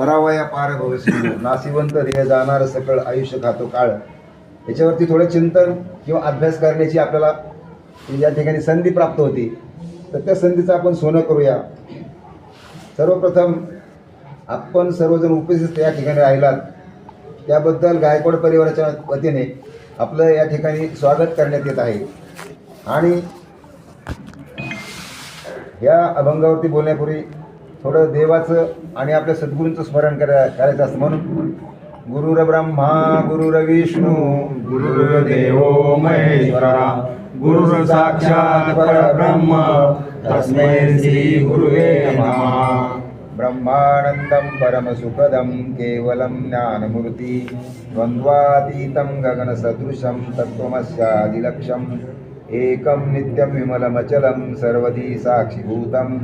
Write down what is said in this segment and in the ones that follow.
परावया पार भविष्य नाशिवंत ध्येय जाणार सकळ आयुष्य खातो काळ. याच्यावरती थोडं चिंतन किंवा अभ्यास करण्याची आपल्याला या ठिकाणी संधी प्राप्त होती. तर त्या संधीचं आपण सोनं करूया. सर्वप्रथम आपण सर्वजण उपस्थित या ठिकाणी राहिलात. त्याबद्दल गायकवाड परिवाराच्या वतीने आपलं या ठिकाणी स्वागत करण्यात येत आहे. आणि या अभंगावरती बोलण्यापूर्वी थोडं देवाचं आणि आपल्या सद्गुरूंचं स्मरण करा करायचं असतं म्हणून. गुरुर ब्रह्मा गुरुर विष्णू गुरुर्देवो महेश्वरा गुरुर साक्षात परब्रह्म तस्मै श्री गुरुवे नमः. ब्रह्मानन्दं परमसुखदं केवलं ज्ञानमूर्ति द्वन्द्वातीतं गगनसदृशं तत्त्वमस्यादिलक्ष्यम् एकं नित्यं विमलमचलं सर्वधी साक्षिभूतं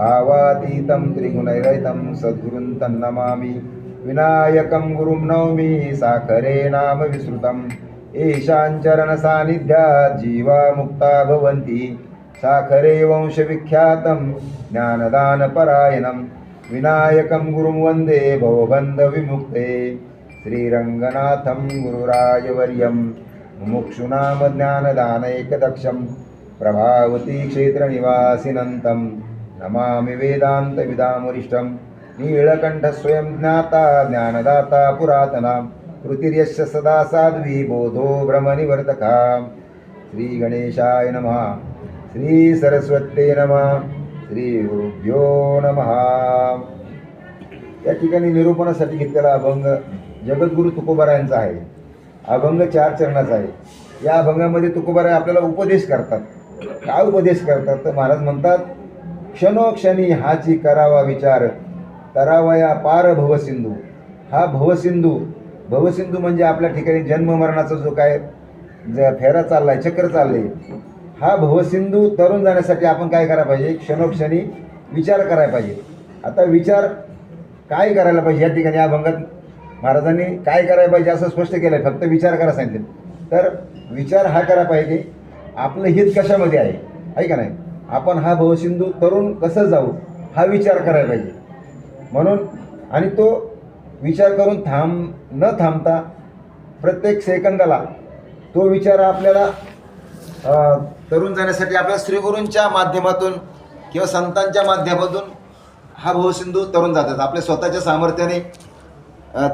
भावातीतं त्रिगुणैरहितं सद्गुरुं तन्नमामि। विनायकं गुरुं नौमि साखरे नाम विसृतम् ईशाञ्चरणसान्निध्यात् जीवा मुक्ता भवन्ति। साखरे वंशविख्यातं ज्ञानदानपरायणं। विनायकं गुरुं वन्दे भवबन्धविमुक्ते। श्रीरङ्गनाथं गुरुराजवर्यं मुमुक्षुनाम ज्ञानदानैकदक्षं। प्रभावती क्षेत्रनिवासिनन्तं नमामि वेदान्तविदामुरिष्टं नीलकण्ठस्वयं ज्ञाता ज्ञानदाता पुरातना। कृतिर्यश्च सदा साध्वी बोधो भ्रमनिवर्तका श्रीगणेशाय नमः। श्री सरस्वते नमः। श्री गुरुभ्यो नमः। या ठिकाणी निरूपणासाठी घेतलेला अभंग जगद्गुरु तुकोबारायांचा आहे. अभंग चार चरणाचा आहे. या अभंगामध्ये तुकोबाराय आपल्याला उपदेश करतात. काय उपदेश करतात? तर महाराज म्हणतात क्षणोक्षणी हाची करावा विचार. करावया पार भवसिंधू. हा भवसिंधू भवसिंधू म्हणजे आपल्या ठिकाणी जन्म मरणाचा जो काय ज फेरा चाललाय चक्र चालले हा भवसिंधू तरुण जाण्यासाठी आपण काय करायला पाहिजे? क्षणोक्षणी विचार करायला पाहिजे. आता विचार काय करायला पाहिजे या ठिकाणी या अभंगात महाराजांनी काय करायला पाहिजे असं स्पष्ट केलं आहे फक्त विचार करा सांगितले. तर विचार हा करा पाहिजे आपलं हित कशामध्ये आहे? आहे का नाही? आपण हा भवसिंधू तरुण कसं जाऊ हा विचार करायला पाहिजे. म्हणून आणि तो विचार करून थांब न थांबता प्रत्येक सेकंदाला तो विचार आपल्याला तरुण जाण्यासाठी आपल्या श्रीगुरूंच्या माध्यमातून किंवा संतांच्या माध्यमातून हा भवसिंधू तरुण जातात. आपल्या स्वतःच्या सामर्थ्याने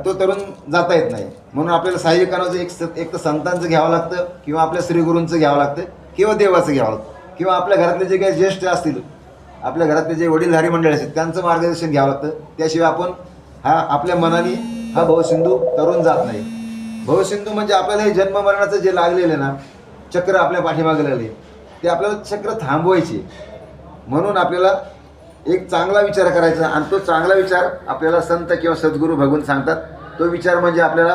तो तरुण जाता येत नाही. म्हणून आपल्याला सहाय्यकांचं एक स- एक तर संतांचं घ्यावं लागतं किंवा आपल्या श्रीगुरूंचं घ्यावं लागतं किंवा देवाचं घ्यावं लागतं. किंवा आपल्या घरातले जे काही ज्येष्ठ असतील आपल्या घरातले जे वडीलधारी मंडळी असतील त्यांचं मार्गदर्शन घ्यावं लागतं. त्याशिवाय आपण हा आपल्या मनाने हा भवसिंधू तरुण जात नाही. भवसिंधू म्हणजे आपल्याला हे जन्म मरणाचं जे लागलेलं आहे ना चक्र आपल्या पाठीमागे लागले. ते आपल्याला चक्र थांबवायचे. म्हणून आपल्याला एक चांगला विचार करायचा आणि तो चांगला विचार आपल्याला संत किंवा सद्गुरू भगवून सांगतात. तो विचार म्हणजे आपल्याला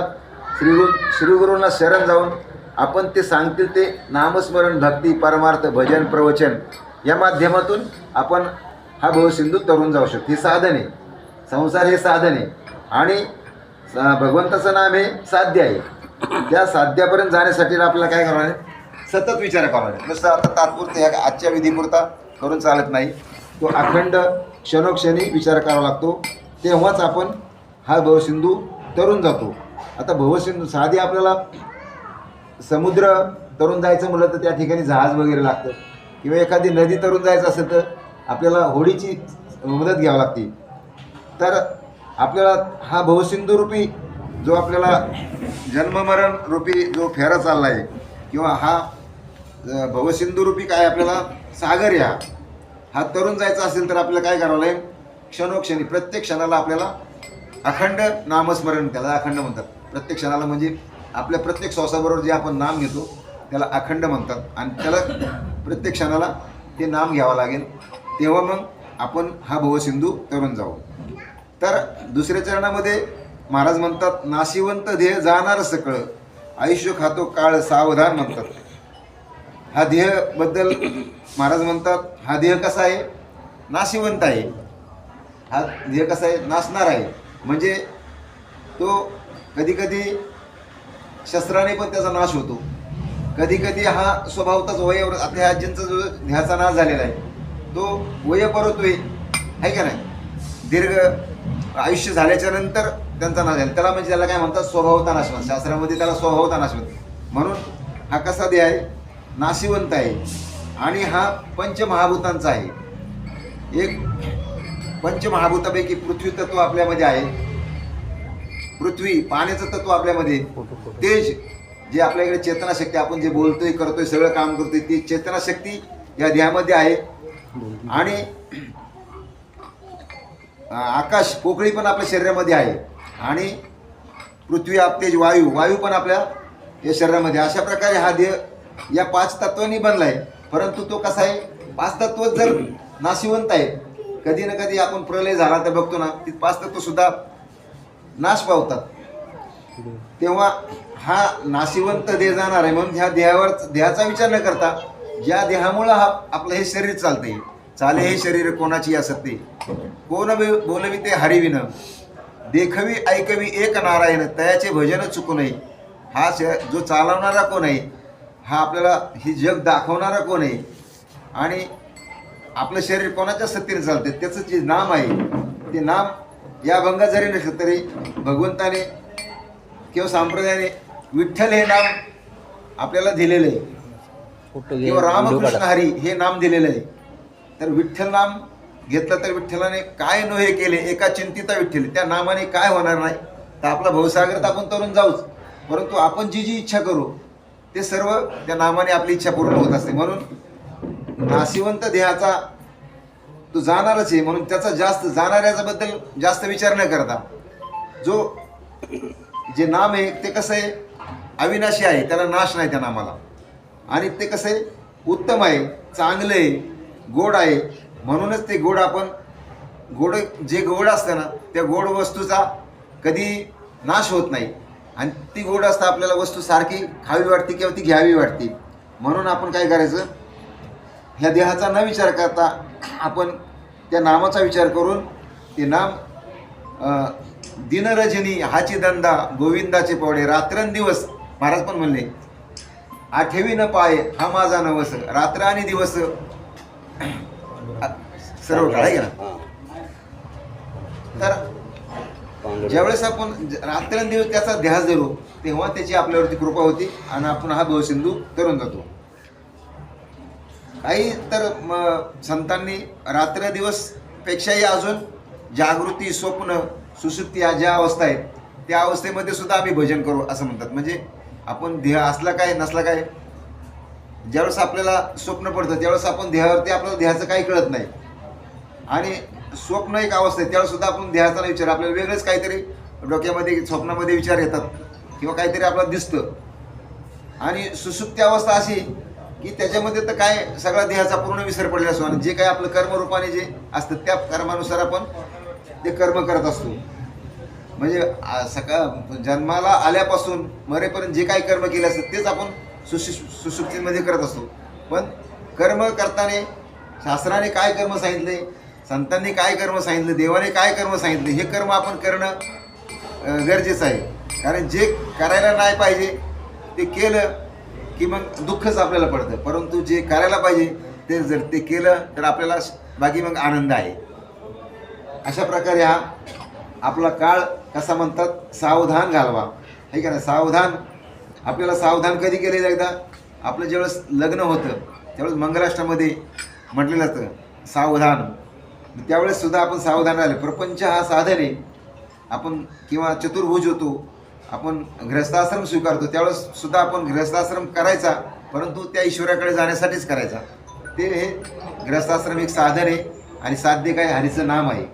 श्रीगुरू श्रीगुरूंना शरण जाऊन आपण ते सांगतील ते नामस्मरण भक्ती परमार्थ भजन प्रवचन या माध्यमातून आपण हा भवसिंधू तरुण जाऊ शकतो. हे साधन. आहे संसार हे साधन. आहे आणि भगवंताचं नाम हे साध्य आहे. त्या साध्यापर्यंत जाण्यासाठी आपल्याला काय करावं आहे? सतत विचार करावा आहे नुसतं आता तात्पुरतं ह्या आजच्या विधीपुरता करून चालत नाही. तो अखंड क्षणोक्षणी विचार करावा लागतो. तेव्हाच आपण हा भवसिंधू तरुण जातो. आता भवसिंधू साधी आपल्याला समुद्र तरून जायचं म्हटलं तर त्या ठिकाणी जहाज वगैरे लागतं. किंवा एखादी नदी तरून जायचं असेल तर आपल्याला होडीची मदत घ्यावी लागते. तर आपल्याला हा भवसिंधू रूपी जो आपल्याला जन्ममरण रूपी जो फेरा चालला आहे किंवा हा अ, रूपी काय आपल्याला सागर या हा तरुण जायचा असेल तर आपल्याला काय करावं लागेल? क्षणोक्षणी प्रत्येक क्षणाला आपल्याला अखंड नामस्मरण त्याला अखंड म्हणतात. प्रत्येक क्षणाला म्हणजे आपल्या प्रत्येक श्वासाबरोबर जे आपण नाम घेतो त्याला अखंड म्हणतात. आणि त्याला प्रत्येक क्षणाला ते नाम घ्यावं लागेल. तेव्हा मग आपण हा भवसिंधू तरुण जाऊ. तर दुसऱ्या चरणामध्ये महाराज म्हणतात नाशिवंत ध्येय जाणार सकळ. आयुष्य खातो काळ सावधान म्हणतात. हा ध्येयबद्दल महाराज म्हणतात हा ध्येय कसा आहे? नाशिवंत आहे. हा ध्येय कसा आहे? नाचणार आहे. म्हणजे तो कधीकधी शस्त्राने पण त्याचा नाश होतो. कधी कधी हा स्वभावताच वयवर आता आजींचा जो ध्याचा नाश झालेला आहे. तो वय परतोय आहे का नाही? दीर्घ आयुष्य झाल्याच्यानंतर त्यांचा नाश झाला. त्याला म्हणजे त्याला काय म्हणतात? स्वभावता नाशवंत शास्त्रामध्ये त्याला स्वभावता नाशवंत म्हणून हा कसा दे आहे? नाशिवंत आहे. आणि हा पंचमहाभूतांचा आहे. एक पंचमहाभूतापैकी पृथ्वी तत्व आपल्यामध्ये आहे. पृथ्वी पाण्याचं तत्व आपल्यामध्ये. तेज जे आपल्याकडे चेतनाशक्ती आपण जे बोलतोय करतोय सगळं काम करतोय ती चेतनाशक्ती या देहामध्ये आहे. आणि आकाश पोकळी पण आपल्या शरीरामध्ये आहे. आणि पृथ्वी आप तेज वायू वायू पण आपल्या या शरीरामध्ये. अशा प्रकारे हा देह या पाच तत्वांनी बनला आहे परंतु तो कसा आहे? पाच तत्व जर नाशिवंत आहे कधी ना कधी आपण प्रलय झाला तर बघतो ना ती पाच तत्व सुद्धा नाश पावतात. तेव्हा हा नाशिवंत देह जाणार आहे. म्हणून ह्या देहावर देहाचा विचार न करता ज्या देहामुळं हा आपलं हे शरीर चालते चाले हे शरीर कोणाची असते कोण बोलवी ते हरिविन देखवी ऐकवी एक नारायण तयाचे भजन चुकू नये. हा श जो चालवणारा कोण आहे हा आपल्याला हे जग दाखवणारा कोण आहे? आणि आपलं शरीर कोणाच्या सत्तेने चालते त्याचं जे नाम आहे ते नाम या भंगात जरी नसलं तरी भगवंताने किंवा संप्रदायाने विठ्ठल हे नाम आपल्याला दिलेलं आहे. किंवा रामकृष्ण हरी हे नाम दिलेलं आहे. तर विठ्ठल नाम घेतलं तर विठ्ठलाने काय नो हे केले एका चिंतिता विठ्ठल त्या नामाने काय होणार नाही? तर आपला भवसागर तर आपण तरुण जाऊच. परंतु आपण जी जी इच्छा करू ते सर्व त्या नामाने आपली इच्छा पूर्ण होत असते. म्हणून नाशिवंत देहाचा तो जाणारच आहे म्हणून त्याचा जास्त जाणाऱ्याचा बद्दल जास्त विचार न करता. जो जे नाम आहे ते कसं आहे अविनाशी आहे त्याला नाश नाही त्या नामाला. आणि ते कसं आहे उत्तम आहे चांगलं आहे गोड आहे. म्हणूनच ते गोड आपण गोड जे गोड असतं ना त्या गोड वस्तूचा कधी नाश होत नाही. आणि ती गोड असता आपल्याला वस्तू सारखी खावी वाटते किंवा ती घ्यावी वाटते. म्हणून आपण काय करायचं ह्या देहाचा न विचार करता आपण त्या नामाचा विचार करून ते नाम दिनरजनी हाची दंदा गोविंदाचे पवडे रात्रंदिवस महाराज पण म्हणले आठवी न पाय हा माझा नवस रात्र आणि दिवस सर्व काळ आहे का? तर ज्यावेळेस आपण रात्रंदिवस त्याचा ध्यास धरू तेव्हा त्याची आपल्यावरती कृपा होती आणि आपण हा भवसिंधू तरुण जातो. काही तर संतांनी रात्र अजून जागृती स्वप्न सुसुप्ती या ज्या अवस्था आहेत त्या अवस्थेमध्ये सुद्धा आम्ही भजन करू असं म्हणतात. म्हणजे आपण देह असला काय नसला काय ज्यावेळेस आपल्याला स्वप्न पडतं त्यावेळेस आपण देहावरती आपल्याला देहाचं काही कळत नाही. आणि स्वप्न एक अवस्था आहे त्यावेळेस सुद्धा आपण देहाचा नाही विचार आपल्याला वेगळंच काहीतरी डोक्यामध्ये स्वप्नामध्ये विचार येतात किंवा काहीतरी आपल्याला दिसतं. आणि सुसुप्ती अवस्था अशी की त्याच्यामध्ये तर काय सगळा देहाचा पूर्ण विसर पडलेला असतो आणि जे काय आपलं कर्मरूपाने जे असतं त्या कर्मानुसार आपण ते कर्म करत असतो. म्हणजे सकाळ जन्माला आल्यापासून मरेपर्यंत जे काही कर्म केले असतं तेच आपण सुशु सुसुप्तीमध्ये करत असतो. पण कर्म करताना शास्त्राने काय कर्म सांगितले संतांनी काय कर्म सांगितलं देवाने काय कर्म सांगितले हे कर्म आपण करणं गरजेचं आहे. कारण जे करायला नाही पाहिजे ते केलं की मग दुःखच आपल्याला पडतं. परंतु जे करायला पाहिजे ते जर ते केलं तर आपल्याला बाकी मग आनंद आहे. अशा प्रकारे हा आपला काळ कसा म्हणतात सावधान घालवा. हे का ना सावधान. आपल्याला सावधान कधी केलेलं एकदा? आपलं ज्यावेळेस लग्न होतं त्यावेळेस मंगलाष्टामध्ये म्हटलेलं असतं सावधान. त्यावेळेस सुद्धा आपण सावधान राहिले. प्रपंच हा साधन आहे. आपण किंवा चतुर्भुज होतो आपण गृहस्थाश्रम स्वीकारतो त्यावेळेस सुद्धा आपण गृहस्थाश्रम करायचा परंतु त्या ईश्वराकडे जाण्यासाठीच करायचा. ते हे गृहस्थाश्रम एक साधन आहे आणि साध्य काय हरीचं नाम आहे.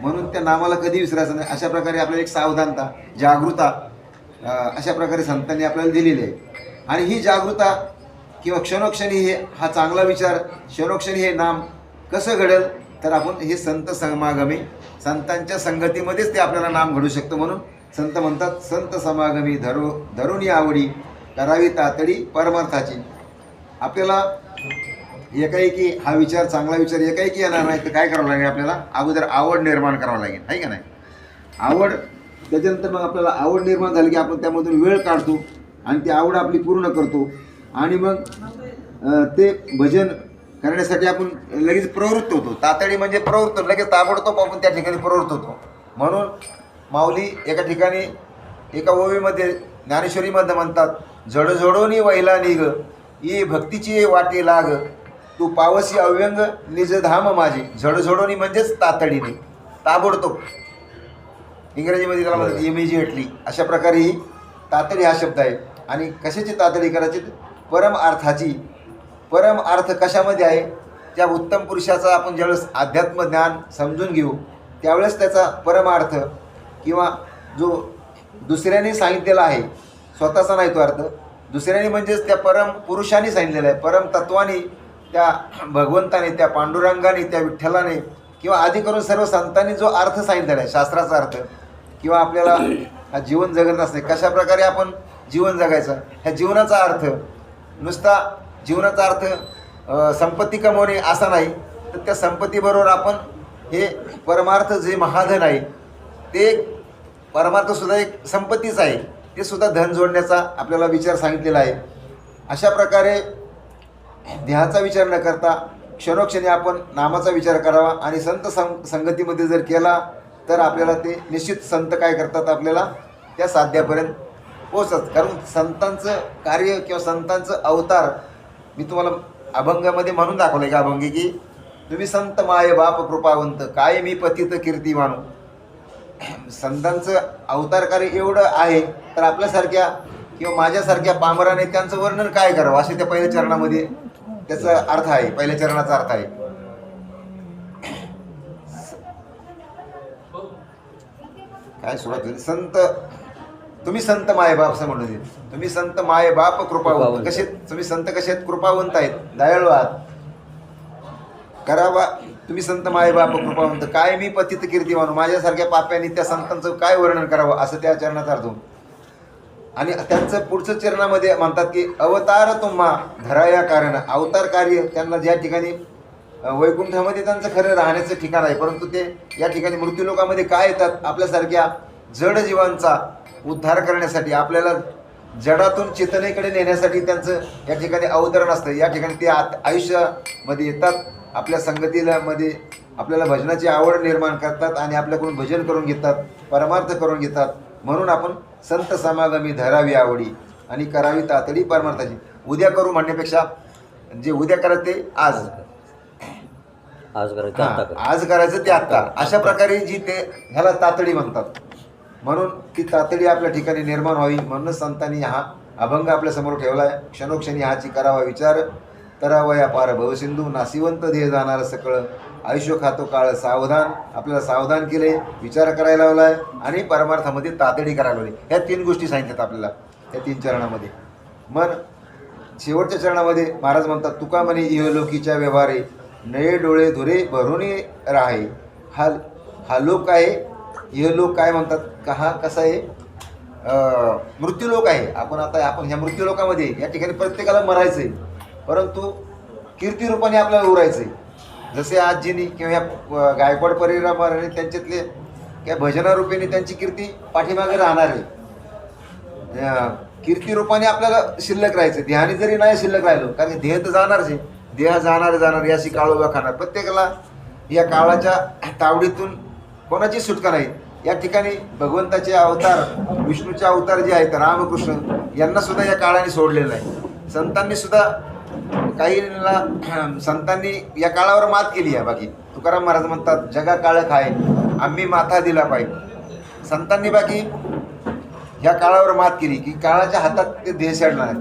म्हणून त्या नामाला कधी विसरायचं नाही. अशा प्रकारे आपल्याला एक सावधानता जागृता अशा प्रकारे संतांनी आपल्याला दिलेली आहे. आणि ही जागृता किंवा क्षणोक्षणी हे हा चांगला विचार क्षणोक्षणी हे नाम कसं घडेल तर आपण हे संत समागमी संतांच्या संगतीमध्येच ते आपल्याला नाम घडू शकतं. म्हणून संत म्हणतात संत समागमी धरो धरून आवडी करावी तातडी परमार्थाची. आपल्याला एकाएकी हा विचार चांगला विचार एकाएकी येणार नाही तर काय करावं लागेल आपल्याला? अगोदर आवड निर्माण करावं लागेल आहे का नाही? आवड त्याच्यानंतर मग आपल्याला आवड निर्माण झाली की आपण त्यामधून वेळ काढतो आणि ती आवड आपली पूर्ण करतो. आणि मग ते भजन करण्यासाठी आपण लगेच प्रवृत्त होतो. तातडी म्हणजे प्रवृत्त लगेच ताबडतोब आपण त्या ठिकाणी प्रवृत्त होतो. म्हणून माऊली एका ठिकाणी एका ओवीमध्ये ज्ञानेश्वरीमध्ये म्हणतात जडजोडोनी वैला निग ये भक्तीची वाटे लाग तू पावसी अव्यंग निजधाम माझे. झडझडोनी म्हणजेच तातडीने ताबडतोब. इंग्रजीमध्ये त्याला म्हणतात इमिजिएटली. अशा प्रकारे ही तातडी हा शब्द आहे. आणि कशाची तातडी करायची? परम अर्थाची. परम अर्थ कशामध्ये आहे? त्या उत्तम पुरुषाचा आपण ज्यावेळेस अध्यात्म ज्ञान समजून घेऊ त्यावेळेस त्याचा परमार्थ किंवा जो दुसऱ्याने सांगितलेला आहे स्वतःचा नाही तो अर्थ. दुसऱ्याने म्हणजेच त्या परम पुरुषाने सांगितलेला आहे परम तत्वाने त्या भगवंताने त्या पांडुरंगाने त्या विठ्ठलाने किंवा आधी करून सर्व संतांनी जो अर्थ सांगितलेला आहे शास्त्राचा अर्थ किंवा आपल्याला हा जीवन जगत असणे कशा प्रकारे आपण जीवन जगायचं ह्या जीवनाचा अर्थ नुसता जीवनाचा अर्थ संपत्ती कमवणे असा नाही तर त्या संपत्तीबरोबर आपण हे परमार्थ जे महाधन आहे ते परमार्थसुद्धा एक संपत्तीच आहे. ते सुद्धा धन जोडण्याचा आपल्याला विचार सांगितलेला आहे. अशा प्रकारे देहाचा विचार न करता क्षणोक्षणी आपण नामाचा विचार करावा आणि संत सं संगतीमध्ये जर केला तर आपल्याला ते निश्चित संत काय करतात आपल्याला? त्या साध्यापर्यंत पोचतात कारण संतांचं कार्य किंवा संतांचं अवतार मी तुम्हाला अभंगामध्ये म्हणून दाखवलं आहे का अभंगी की तुम्ही संत माय बाप कृपावंत काय मी पतित कीर्ती मानू संतांचं अवतार कार्य एवढं आहे तर आपल्यासारख्या किंवा माझ्यासारख्या पामराने त्यांचं वर्णन काय करावं? असे त्या पहिल्या चरणामध्ये त्याचा अर्थ आहे. पहिल्या चरणाचा अर्थ आहे. काय सुरुवात संत तुम्ही संत माय बाप असं म्हणलं ते तुम्ही संत माय बाप कृपावंत. कसे? तुम्ही संत कसे? आहेत कृपावंत आहेत. दयाळू आहात. करावा तुम्ही संत माय बाप कृपावंत काय मी पतित कीर्ती मानू? माझ्यासारख्या पाप्यांनी त्या संतांचं काय वर्णन करावं? असं त्या चरणाचा अर्थ आणि त्यांचं पुढचं चरणामध्ये म्हणतात की अवतार तुम्हा धराया कारण अवतार कार्य. त्यांना ज्या ठिकाणी वैकुंठामध्ये त्यांचं खरं राहण्याचं ठिकाण आहे परंतु ते या ठिकाणी मृत्यूलोकामध्ये काय येतात? आपल्यासारख्या जड जीवांचा उद्धार करण्यासाठी आपल्याला जडातून चेतनेकडे नेण्यासाठी त्यांचं या ठिकाणी अवतरण असतं. या ठिकाणी ते आत आयुष्यामध्ये येतात. आपल्या संगतीला मध्ये आपल्याला भजनाची आवड निर्माण करतात आणि आपल्याकडून भजन करून घेतात परमार्थ करून घेतात. म्हणून आपण संत समागमी धरावी आवडी आणि करावी तातडी परमार्थाची. उद्या करू म्हणण्यापेक्षा जे उद्या करत ते आज. आज करायचं हा. आज करायचं ते आत्ता. अशा प्रकारे जी ते ह्याला तातडी म्हणतात. म्हणून ती तातडी आपल्या ठिकाणी निर्माण व्हावी म्हणूनच संतांनी हा अभंग आपल्यासमोर ठेवलाय. क्षणोक्षणी हाची करावा विचार. तरावया पार भवसिंधू नासिवंत ध्येय जाणार सकळ. आयुष्य खातो काळ सावधान आपल्याला सावधान केले विचार करायला लावलाय आणि परमार्थामध्ये तातडी करायला लावली. ह्या तीन गोष्टी सांगितल्यात आपल्याला या तीन चरणामध्ये. मन शेवटच्या चरणामध्ये महाराज म्हणतात तुका म्हणे इहलोकीच्या व्यवहारे नये डोळे धुरे भरून राहे. हा हा लोक आहे इहलोक काय म्हणतात का हा कसा आहे? मृत्यूलोक आहे. आपण आता आपण ह्या मृत्यूलोकामध्ये या ठिकाणी प्रत्येकाला मरायचं आहे परंतु कीर्तिरूपाने आपल्याला उरायचं आहे जसे आजीनी किंवा ह्या गायकवाड गायकवाड परिवाराने त्यांच्यातले त्या भजनारूपेने त्यांची कीर्ती पाठीमागे राहणार आहे. अं, कीर्तिरूपाने आपल्याला शिल्लक राहायचं देहाने जरी नाही शिल्लक राहिलो कारण ध्येय देह तर जाणारच आहे. देह जाणार जाणार याशी काळोबा खाणार. प्रत्येकाला या काळाच्या तावडीतून कोणाची सुटका नाही. या ठिकाणी भगवंताचे अवतार विष्णूचे अवतार जे आहेत रामकृष्ण यांना सुद्धा या काळाने सोडलेलं नाही. संतांनी सुद्धा काही संतांनी या काळावर मात केली आहे. बाकी तुकाराम महाराज म्हणतात जगा काळ खाय आम्ही माथा दिला पाहिजे. संतांनी बाकी ह्या काळावर मात केली की काळाच्या हातात ते देह शेडणार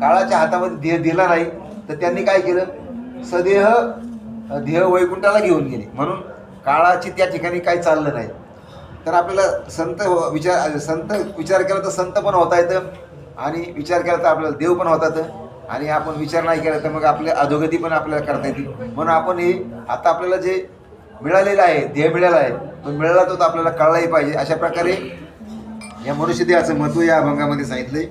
काळाच्या हातामध्ये देह दिला नाही तर त्यांनी काय केलं? सदेह देह वैकुंठाला घेऊन गेले. म्हणून काळाची त्या ठिकाणी काही चाललं नाही. तर आपल्याला संत विचार संत विचार केला तर संत पण होता येतं आणि विचार केला तर आपल्याला देव पण होता येतं. आणि आपण विचार नाही केला तर मग आपल्या अधोगती पण आपल्याला करता येतील. म्हणून आपण हे आता आपल्याला जे मिळालेलं आहे ध्येय मिळाला आहे तो मिळाला तो तर आपल्याला कळलाही पाहिजे. अशा प्रकारे या मनुष्य देहाचं महत्त्व या अभंगामध्ये सांगितलंय.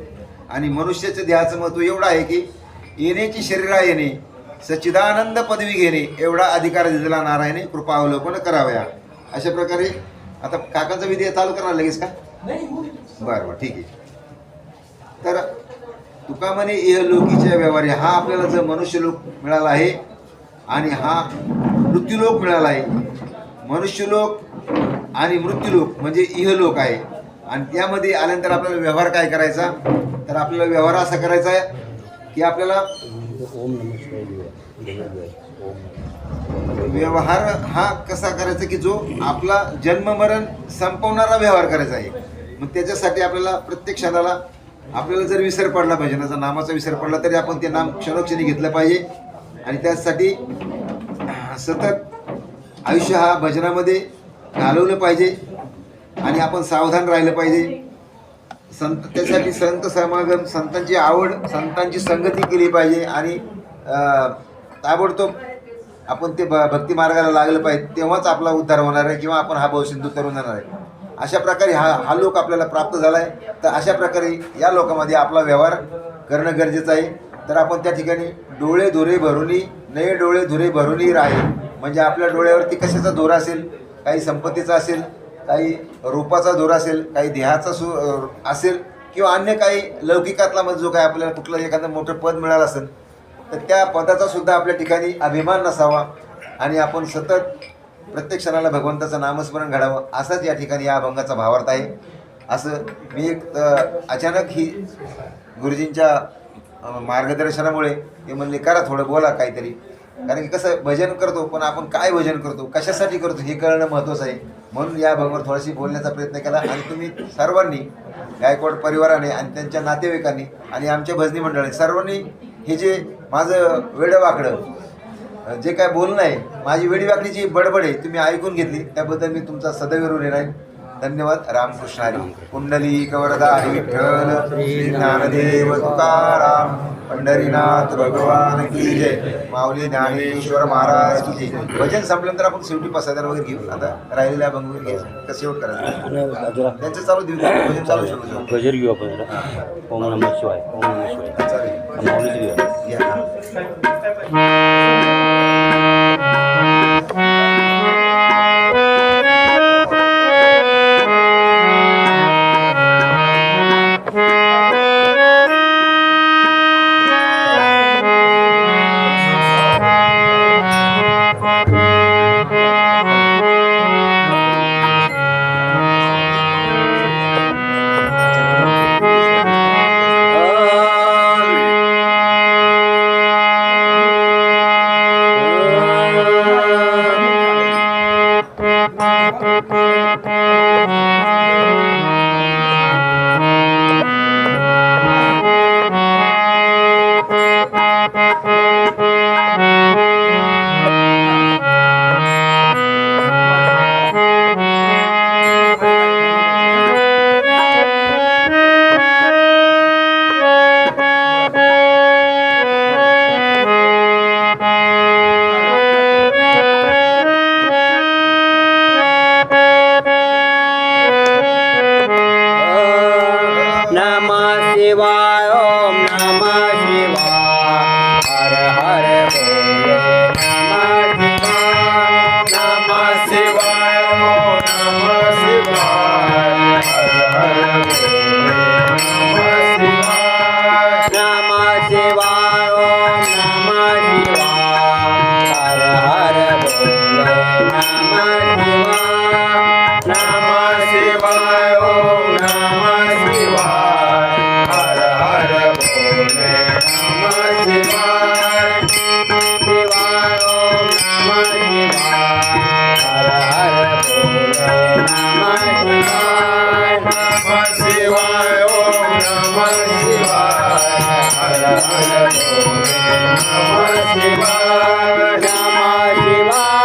आणि मनुष्याचं देहाचं महत्त्व एवढं आहे की येण्याची शरीरा येणे सच्चिदानंद पदवी घेणे एवढा अधिकार दिलेला नारायणे कृपा अवलोकन कराव्या. अशा प्रकारे आता काकांचा विधी चालू करणार लगेच का? बरं बरं ठीक आहे. तर तुका म्हणे इहलोकीच्या व्यवहारी हा आपल्याला जो मनुष्यलोक मिळाला आहे आणि हा मृत्यूलोक मिळाला आहे. मनुष्यलोक आणि मृत्यूलोक म्हणजे इहलोक आहे. आणि त्यामध्ये आल्यानंतर आपल्याला व्यवहार काय करायचा? तर आपल्याला व्यवहार असा करायचा आहे की आपल्याला व्यवहार हा कसा करायचा की जो आपला जन्ममरण संपवणारा व्यवहार करायचा आहे. मग त्याच्यासाठी आपल्याला प्रत्येक क्षणाला आपल्याला जर विसर पडला भजनाचा नामाचा विसर पडला तरी आपण ते नाम क्षणोक्षणी घेतलं पाहिजे. आणि त्यासाठी सतत आयुष्य हा भजनामध्ये घालवलं पाहिजे. आणि आपण सावधान राहिलं पाहिजे. संत त्यासाठी संत समागम संतांची आवड संतांची संगती केली पाहिजे. आणि ताबडतोब आपण ते भ भक्ती मार्गाला लागलं पाहिजे. तेव्हाच आपला उद्धार होणार आहे किंवा आपण हा भवसिंधू करून जाणार आहे. अशा प्रकारे हा हा लोक आपल्याला प्राप्त झाला आहे तर अशा प्रकारे या लोकांमध्ये आपला व्यवहार करणं गरजेचं आहे. तर आपण त्या ठिकाणी डोळे धुरे भरूनही नये डोळे धुरे भरूनही राहील म्हणजे आपल्या डोळ्यावरती कशाचा धोर असेल? काही संपत्तीचा असेल काही रूपाचा दोर असेल काही देहाचा सु असेल किंवा अन्य काही लौकिकातला म्हणजे जो काय आपल्याला कुठलं एखादं मोठं पद मिळालं असेल तर त्या पदाचा सुद्धा आपल्या ठिकाणी अभिमान नसावा. आणि आपण सतत प्रत्येक क्षणाला भगवंताचं नामस्मरण घडावं असाच या ठिकाणी या अभंगाचा भावार्थ आहे. असं मी एक अचानक ही गुरुजींच्या मार्गदर्शनामुळे ते म्हणले करा थोडं बोला काहीतरी. कारण की कसं भजन करतो पण आपण काय भजन करतो कशासाठी करतो हे कळणं महत्त्वाचं आहे. म्हणून या अभंगावर थोडीशी बोलण्याचा प्रयत्न केला. आणि तुम्ही सर्वांनी गायकवाड परिवाराने आणि त्यांच्या नातेवाईकांनी आणि आमच्या भजनी मंडळाने सर्वांनी हे जे माझं वेडं वाकडं जे काय बोलणं आहे माझी वेडीवाकडीची बडबड आहे तुम्ही ऐकून घेतली. त्याबद्दल मी तुमचा सदैव ऋणी राहील धन्यवाद रामकृष्ण हरी कुंडली कवरदा विठ्ठल श्री ज्ञानदेव तुकाराम पंढरीनाथ भगवान की जय. माऊली ज्ञानेश्वर महाराज की जय. भजन संपल्यानंतर आपण शेवटी पसायदार वगैरे घेऊ. आता राहिलेल्या अभंग वगैरे घ्यायचं. कसं शेवट करायचं? त्यांचं चालू देऊ. भजन चालू शकतो गजर घेऊ आपण. ओम नमः शिवाय. ओम नमः शिवाय. चालेल. माऊलीच घेऊया. शिवाय ओम नमः शिवाय ओम नमः